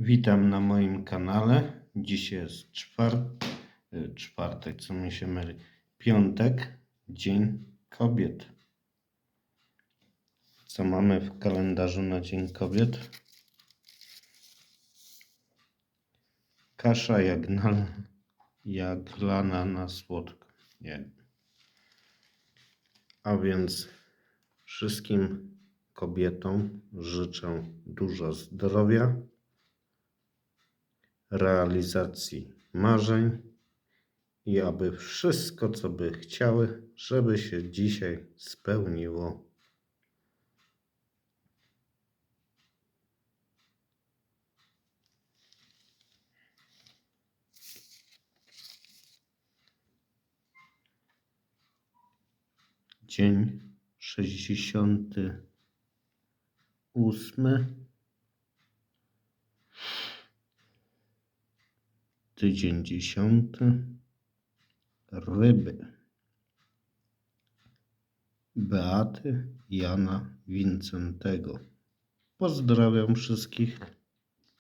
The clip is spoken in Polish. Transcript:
Witam na moim kanale. Dzisiaj jest czwart... y, czwartek, co mi się myli. Piątek, Dzień Kobiet. Co mamy w kalendarzu na Dzień Kobiet? Kasza jagnal... jaglana na słodko. Nie. A więc wszystkim kobietom życzę dużo zdrowia, realizacji marzeń i aby wszystko, co by chciały, żeby się dzisiaj spełniło. Dzień 68. Tydzień dziesiąty. Ryby. Beaty Jana Wincentego. Pozdrawiam wszystkich.